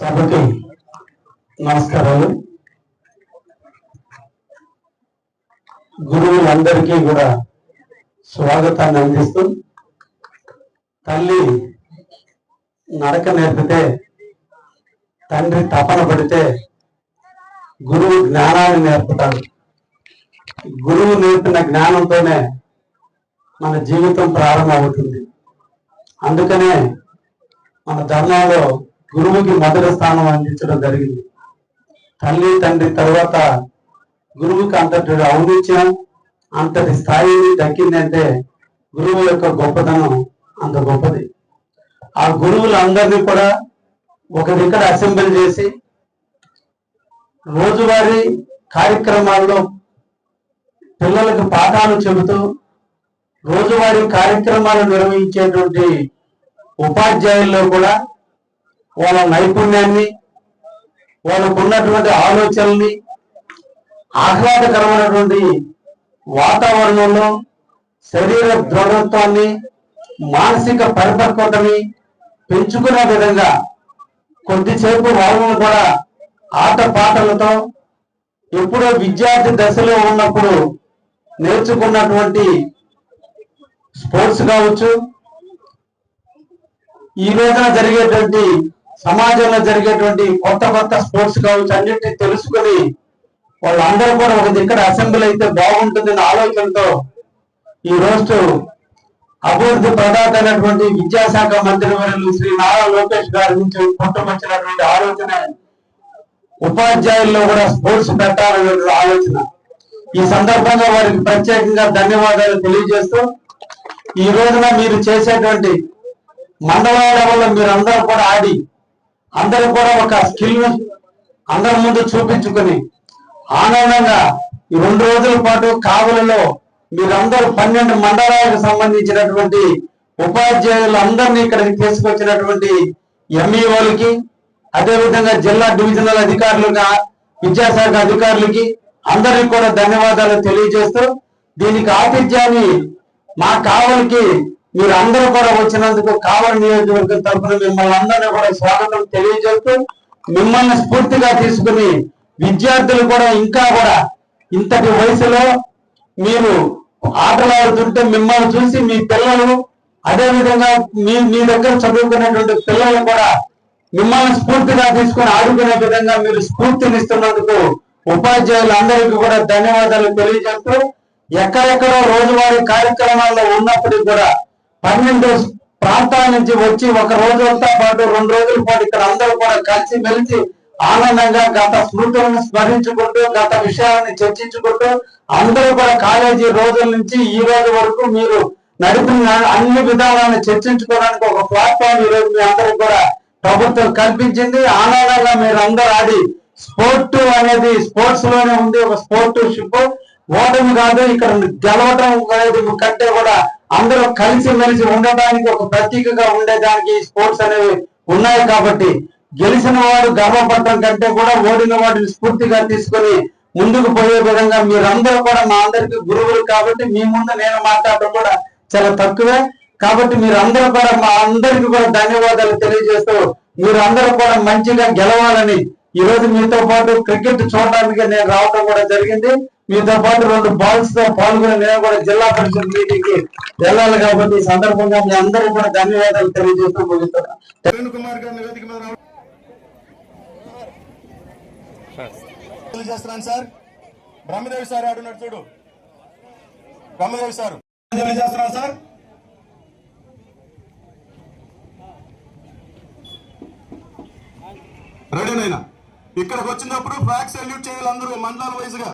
సభకి నమస్కారాలు. గురువులందరికీ కూడా స్వాగతాన్ని అందిస్తూ తల్లి నడక నేర్పితే తండ్రి తపన పడితే గురువు జ్ఞానాన్ని నేర్పుతాడు. గురువు నేర్పిన జ్ఞానంతోనే మన జీవితం ప్రారంభమవుతుంది. అందుకనే మన ధర్మంలో గురువుకి మొదటి స్థానం అందించడం జరిగింది. తల్లి తండ్రి తర్వాత గురువుకి అంతటి ఔనిత్యం అంతటి స్థాయిని దక్కిందంటే గురువు యొక్క గొప్పతనం అంత గొప్పది. ఆ గురువులందరినీ కూడా ఒక దగ్గర అసెంబ్లీ చేసి రోజువారీ కార్యక్రమాల్లో పిల్లలకు పాఠాలు చెబుతూ రోజువారీ కార్యక్రమాలు నిర్వహించేటువంటి ఉపాధ్యాయుల్లో కూడా వాళ్ళ నైపుణ్యాన్ని వాళ్ళకు ఉన్నటువంటి ఆలోచనల్ని ఆహ్లాదకరమైనటువంటి వాతావరణంలో శరీర దృఢత్వాన్ని మానసిక పరిపక్వతని పెంచుకునే విధంగా కొద్దిసేపు వాళ్ళను కూడా ఆట పాటలతో ఎప్పుడో విద్యార్థి దశలో ఉన్నప్పుడు నేర్చుకున్నటువంటి స్పోర్ట్స్ కావచ్చు. ఈ రోజున జరిగేటువంటి సమాజంలో జరిగేటువంటి కొత్త కొత్త స్పోర్ట్స్ కావచ్చు అన్నింటినీ తెలుసుకొని వాళ్ళందరూ కూడా ఒక దగ్గర అసెంబ్లీ అయితే బాగుంటుందనే ఆలోచనతో ఈ రోజు అభివృద్ధి ప్రదాత అయినటువంటి విద్యాశాఖ మంత్రి వర్యులు శ్రీ నారా లోకేష్ గారి నుంచి పుట్టుకొచ్చినటువంటి ఆలోచన ఉపాధ్యాయుల్లో కూడా స్పోర్ట్స్ పెట్టాలనే ఆలోచన. ఈ సందర్భంగా వారికి ప్రత్యేకంగా ధన్యవాదాలు తెలియజేస్తూ ఈ రోజున మీరు చేసేటువంటి మండలాల వల్ల మీరు అందరూ కూడా ఆడి అందరూ కూడా ఒక స్కిల్ అందరి ముందు చూపించుకొని ఆనందంగా ఈ రెండు రోజుల పాటు కావులలో మీరందరూ పన్నెండు మండలాలకు సంబంధించినటువంటి ఉపాధ్యాయులు అందరినీ ఇక్కడికి తీసుకొచ్చినటువంటి ఎంఈఓలకి అదేవిధంగా జిల్లా డివిజనల్ అధికారులుగా విద్యాశాఖ అధికారులకి అందరికి కూడా ధన్యవాదాలు తెలియజేస్తూ దీనికి ఆతిథ్యాన్ని మా కావలికి మీరు అందరూ కూడా వచ్చినందుకు కావలి నియోజకవర్గం తరఫున మిమ్మల్ని అందరినీ కూడా స్వాగతం తెలియజేస్తూ మిమ్మల్ని స్ఫూర్తిగా తీసుకుని విద్యార్థులు కూడా ఇంకా కూడా ఇంతటి వయసులో మీరు ఆటలాడుతుంటే మిమ్మల్ని చూసి మీ పిల్లలు అదేవిధంగా మీ మీ దగ్గర చదువుకునేటువంటి పిల్లలు కూడా మిమ్మల్ని స్ఫూర్తిగా తీసుకుని ఆడుకునే విధంగా మీరు స్ఫూర్తినిస్తున్నందుకు ఉపాధ్యాయులు అందరికీ కూడా ధన్యవాదాలు తెలియజేస్తూ ఎక్కడెక్కడో రోజువారీ కార్యక్రమాల్లో ఉన్నప్పటికీ కూడా పన్నెండు ప్రాంతాల నుంచి వచ్చి ఒక రోజులతో పాటు రెండు రోజుల పాటు ఇక్కడ అందరూ కూడా కలిసి మెలిసి ఆనందంగా గత స్మృతులను స్మరించుకుంటూ గత విషయాలను చర్చించుకుంటూ అందరూ కూడా కాలేజీ రోజుల నుంచి ఈ రోజు వరకు మీరు నడిపిన అన్ని విధాలను చర్చించుకోవడానికి ఒక ప్లాట్ఫామ్ ఈ రోజు మీ అందరికి కూడా ప్రభుత్వం కల్పించింది. ఆనందంగా మీరు అందరూ ఆడి స్పోర్ట్ అనేది స్పోర్ట్స్లోనే ఉంది ఒక స్పోర్ట్ షిప్ ఓటమి కాదు ఇక్కడ గెలవటం అనేది కంటే కూడా అందరూ కలిసి మెలిసి ఉండడానికి ఒక ప్రతీకగా ఉండేదానికి స్పోర్ట్స్ అనేవి ఉన్నాయి కాబట్టి గెలిచిన వాడు గర్వపడటం కంటే కూడా ఓడిన వాడిని స్ఫూర్తిగా తీసుకొని ముందుకు పోయే విధంగా మీరందరూ కూడా మా అందరికి గురువులు కాబట్టి మీ ముందు నేను మాట్లాడటం కూడా చాలా తక్కువే. కాబట్టి మీరందరూ కూడా మా అందరికి కూడా ధన్యవాదాలు తెలియజేస్తూ మీరందరూ కూడా మంచిగా గెలవాలని ఈ రోజు మీతో పాటు క్రికెట్ చూడడానికి నేను రావడం కూడా జరిగింది. మీతో పాటు రెండు బాల్స్తో పాల్గొని నేను కూడా జిల్లా పరిషత్ మీటింగ్కి వెళ్ళాలి కాబట్టి ఈ సందర్భంగా మీ అందరూ కూడా ధన్యవాదాలు తెలియజేస్తూ ముగిస్తున్నాను కుమార్ గారిని సార్. బ్రహ్మదేవి సార్ ఆడున్నాడు చూడు. బ్రహ్మదేవి సార్. తెలియజేస్తున్నాను సార్. రెడీనైనా ఇక్కడికి వచ్చినప్పుడు ఫ్లాగ్ సెల్యూట్ చేయాలి అందరూ మండలాల వైజ్గా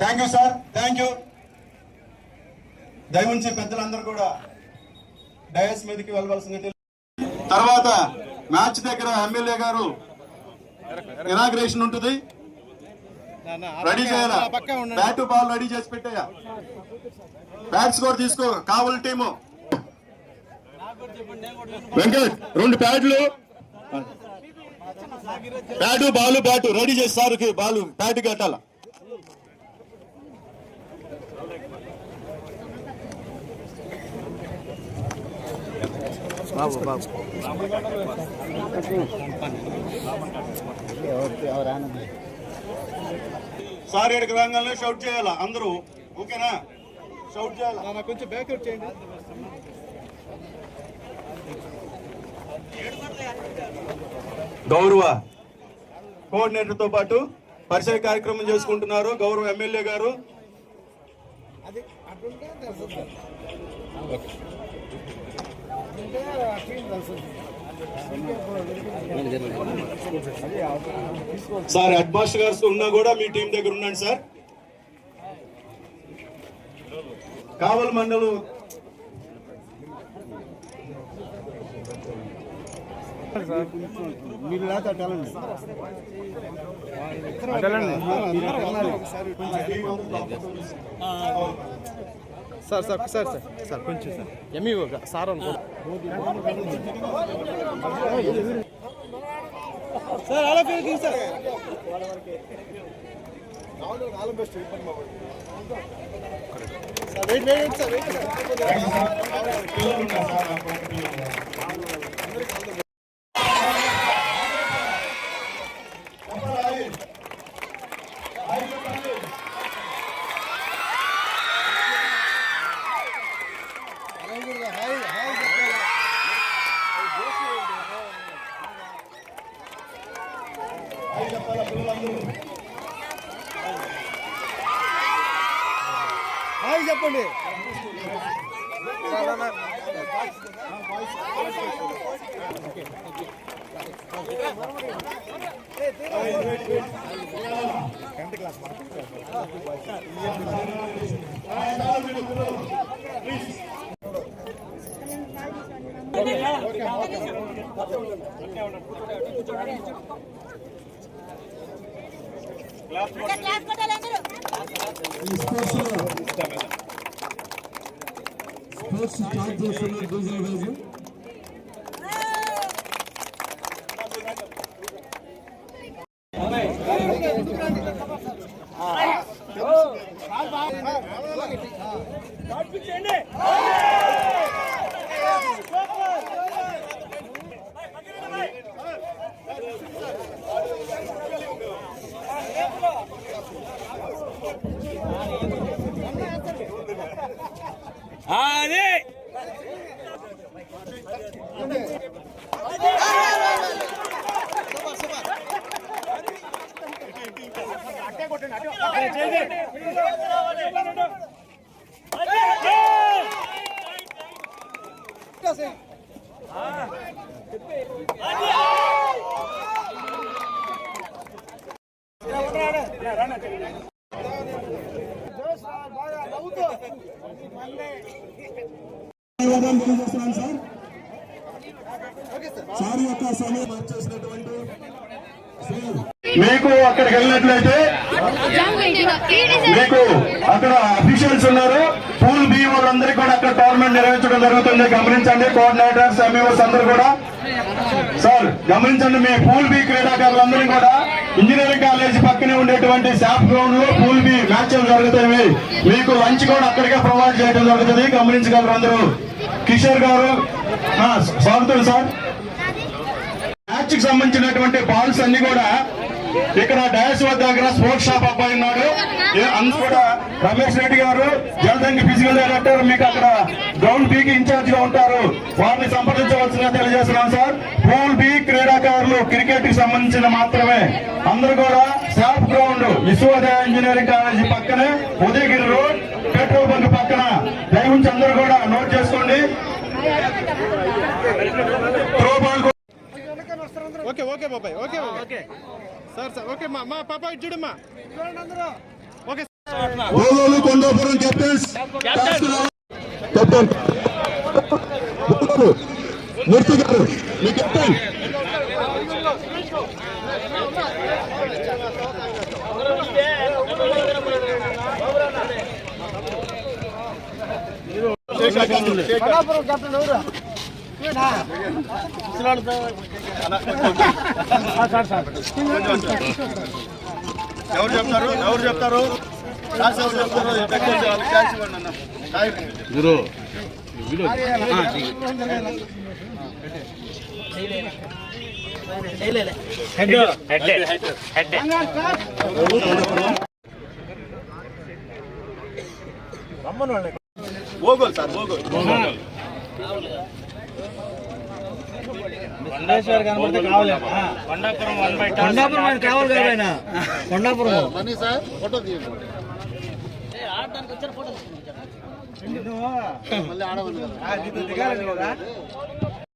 thank you sir thank you దయవుంచి పెద్దలందరూ కూడా డయస్ మీదకి వెళ్ళవలసింది తర్వాత మ్యాచ్ దగ్గర ఎమ్మెల్యే గారు ఇనాగ్రేషన్ ఉంటుంది. రెడీ చేయాలా? బ్యాట్ బాల్ రెడీ చేసి పెట్టాయా? బ్యాట్స్ కూడా తీసుకో. కావాలి టీము. వెంకట్ రెండు ప్యాడ్లు. బ్యాటు బాలు బ్యాటు రెడీ చేసి సార్కి బాలు బ్యాట్ కట్టాల? సార్ ఇక్కడికి రాగానే షౌట్ చేయాలా? అందరూ? ఓకేనా? షౌట్ చేయాలా? కొంచెం బ్యాక్ అవుట్ చేయండి. గౌరవ కోఆర్డినేటర్తో పాటు పరిచయ కార్యక్రమం చేసుకుంటున్నారు గౌరవ ఎమ్మెల్యే గారు. సార్ హెడ్ మాస్టర్ గారు ఉన్నా కూడా మీ టీం దగ్గర ఉండండి సార్. కావల్ మండలం మీరు అట్టాలండి sir sir sir sir. Sir కొంచెం సార్. ఎమ్మి సార్ అనుకో. సార్ అలా పేరు sir. Sir wait wait sir wait. Hi చెప్పండి. క్లాస్ కొట్టాలి. ఈ స్పోర్ట్స్ స్టార్ట్ చేస్తున్నారు ధన్యవాదాలు తెలియజేస్తున్నాను సార్ సార్ యొక్క సమయం మార్చేసినటువంటి శ్రీ మీకు అక్కడికి వెళ్ళినట్లయితే మీకు అక్కడ అఫీషియల్స్ ఉన్నారు. పూల్ బి వాళ్ళందరికీ కూడా అక్కడ టోర్నమెంట్ నిర్వహించడం జరుగుతుంది. గమనించండి కోఆర్డినేటర్స్ ఎంఈఓస్ అందరూ కూడా. సార్ గమనించండి మీ పూల్ బి క్రీడాకారులందరూ కూడా ఇంజనీరింగ్ కాలేజ్ పక్కనే ఉండేటువంటి శాప్ గ్రౌండ్లో పూల్ బి మ్యాచ్లు జరుగుతాయి మీకు లంచ్ కూడా అక్కడికే ప్రొవైడ్ చేయడం జరుగుతుంది. గమనించగలరు అందరూ. కిషోర్ గారు స్వాగతం సార్. మ్యాచ్కి సంబంధించినటువంటి బాల్స్ అన్ని కూడా ఇక్కడ డయాస్ వద్ద దగ్గర స్పోర్ట్స్ షాప్ అబ్బాయి ఉన్నాడు. అందరూ కూడా రమేష్ రెడ్డి గారు జలదంగి ఫిజికల్ డైరెక్టర్ మీకు అక్కడ గ్రౌండ్ బి కి ఇన్ఛార్జ్గా ఉంటారు. వారిని సంప్రదించవలసిందిగా తెలియజేస్తున్నాం సార్. పూల్ బి క్రీడాకారులు క్రికెట్కి సంబంధించిన మాత్రమే. అందరూ కూడా SAAP ground Vishwodaya engineering college పక్కనే ఉదయగిరి రోడ్ పెట్రోల్ బంక్ పక్కన. దయవుంచి అందరూ కూడా నోట్ చేసుకోండి. ఓకే ఓకే బాబాయ్ okay. Okay. Sir sir okay మా మా పాప ఇటు చూడమ్మా. ఓకే ఓలోలు కొండాపురం కెప్టెన్స్ కెప్టెన్ మూర్తి గారు మీ కెప్టెన్ ఎవరు? చెప్తారు ఎవరు చెప్తారు ఎవరు చెప్తారు అన్న. ఛాయ్. ఓగోల్ సార్ ఓగోల్ కొండాపురం కావాలి కదా ఆయన? కొండాపురం. దిగాలి కదా?